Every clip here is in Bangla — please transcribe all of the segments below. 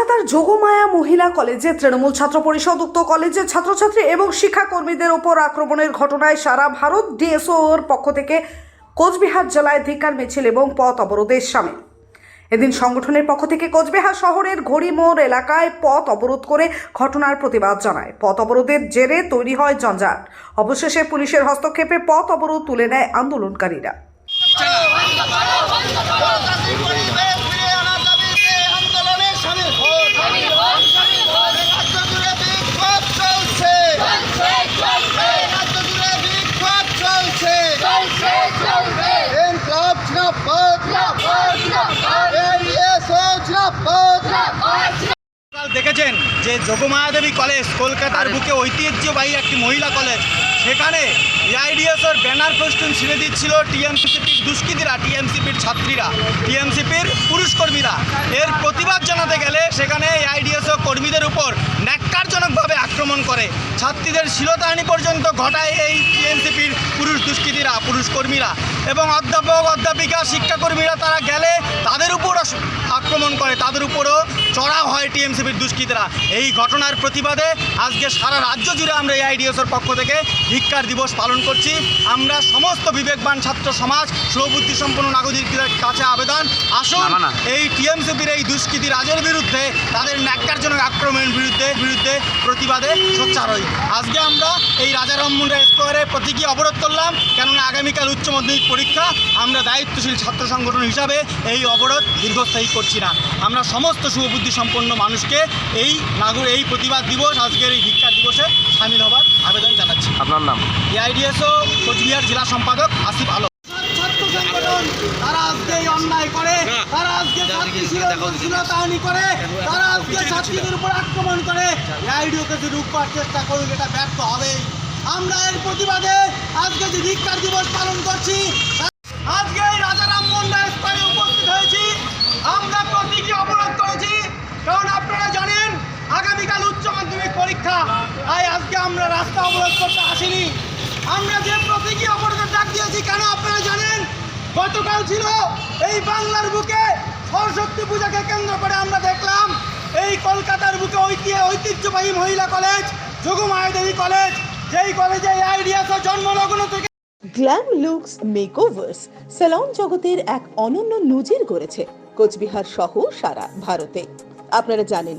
কলকাতার যোগমায়া মহিলা কলেজে তৃণমূল ছাত্র পরিষদ উক্ত কলেজের ছাত্রছাত্রী এবং শিক্ষাকর্মীদের ওপর আক্রমণের ঘটনায় সারা ভারত ডিএসওর পক্ষ থেকে কোচবিহার জেলায় ধিকার মিছিল এবং পথ অবরোধের সামিল এদিন সংগঠনের পক্ষ থেকে কোচবিহার শহরের ঘড়িমোড় এলাকায় পথ অবরোধ করে ঘটনার প্রতিবাদ জানায় পথ অবরোধের জেরে তৈরি হয় জঞ্জাট অবশেষে পুলিশের হস্তক্ষেপে পথ অবরোধ তুলে নেয় আন্দোলনকারীরা আন্দোলনে সামিল হন রাজ্য জুড়ে দেখেছেন যে যোগমায়াদেবী কলেজ কলকাতার বুকে ঐতিহ্যবাহী একটি মহিলা কলেজ। সেখানে এআইডিএসের ব্যানার ফেস্টুন ছিঁড়ে দিচ্ছিল টিএমসিপির দুষ্কৃতীরা টিএমসিপির ছাত্রীরা টিএমসিপির পুরুষ কর্মীরা এর প্রতিবাদ জানাতে গেলে সেখানে এআইডিএসও কর্মীদের উপর ন্যাক্কারজনকভাবে আক্রমণ করে। ছাত্রীদের শিলতাহানি পর্যন্ত ঘটায় এই টিএমসিপির পুরুষ দুষ্কৃতীরা পুরুষ কর্মীরা এবং অধ্যাপক অধ্যাপিকা শিক্ষাকর্মীরা তারা গেলে তাদের উপর আক্রমণ করে তাদের উপরও চড়াও হয় টিএমসিপির দুষ্কৃতীরা। এই ঘটনার প্রতিবাদে আজকে সারা রাজ্য জুড়ে আমরা এআইডিএসের পক্ষ থেকে ধিক্কার দিবস পালন করছি। আমরা সমস্ত বিবেকবান ছাত্র সমাজ সুবুদ্ধি সম্পন্ন নাগরিকদের কাছে আবেদন। আসুন এই টিএমসিপির এই দুষ্কৃতী রাজের বিরুদ্ধে তাদের ন্যাক্কারজনক আক্রমণের বিরুদ্ধে বিরুদ্ধে প্রতিবাদে সোচ্চার হই। আজকে আমরা এই রাজা রামমোহন স্কোয়ারে প্রতীকী অবরোধ করলাম কেননা আগামীকাল উচ্চ মাধ্যমিক পরীক্ষা। আমরা দায়িত্বশীল ছাত্র সংগঠন হিসাবে এই অবরোধ দীর্ঘস্থায়ী করছি না। আমরা সমস্ত শুভবুদ্ধি সম্পন্ন মানুষকে এই নাগর এই প্রতিবাদ দিবস আজকের এই ভিক্ষা দিবসে সামিল হবার আবেদন জানাচ্ছি। আপনার নাম? এআইডিএসও কোচবিহার জেলা সম্পাদক আসিফ আলম। তারা আজকে এই অন্যায় করে তারা আজকে ছাত্রী শিলতাহানি করে তারা আজকে ছাত্রীদের উপর আক্রমণ করে। আইডিওকে যে রূপবার চেষ্টা করুক এটা ব্যর্থ হবে আমরা এর প্রতিবাদে আজকে যে ধিক্কার দিবস পালন করছি আজকে এই রাজা রামমোহন রায় স্কোয়ারে উপস্থিত হয়েছি আমরা প্রতীকী অবরোধ করেছি কারণ আপনারা জানেন আগামীকাল উচ্চ মাধ্যমিক পরীক্ষা তাই আজকে আমরা রাস্তা অবরোধ করতে আসিনি। আমরা যে প্রতীকী অবরোধের ডাক দিয়েছি, কেন আপনারা জানেন? গতকাল ছিল এই বাংলার বুকে সরস্বতী পূজাকে কেন্দ্র করে আমরা দেখলাম এই কলকাতার বুকে ঐতিহ্য, ঐতিহ্যবাহী মহিলা কলেজ যোগমায়া দেবী কলেজ, যেই কলেজে এই আইডিয়াস জন্মলগ্ন থেকে। গ্ল্যাম লুকস মেকওভার্স স্যালন জগতের এক অনন্য নজির গড়েছে। কোচবিহার সহ সারা ভারতে। আপনারা জানেন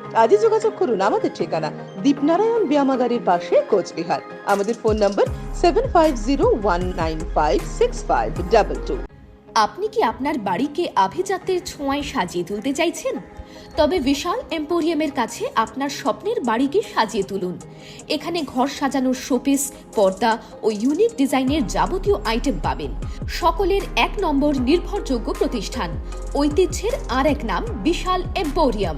আজই যোগাযোগ করুন আমাদের ঠিকানা, দীপনারায়ণ ব্যায়ামাগারের পাশে কোচবিহার। আমাদের phone number seven five zero one nine five six five double two আপনি কি আপনার বাড়িকে আভিজাত্যের ছোঁয়ায় সাজিয়ে তুলতে চাইছেন? তবে বিশাল এম্পোরিয়ামের কাছে আপনার স্বপ্নের বাড়িকে সাজিয়ে তুলুন। এখানে ঘর সাজানোর শোপিস, পর্দা ও ইউনিক ডিজাইনের যাবতীয় আইটেম পাবেন। সকলের এক নম্বর নির্ভরযোগ্য প্রতিষ্ঠান। ঐতিহ্যের আর এক নাম বিশাল এম্পোরিয়াম।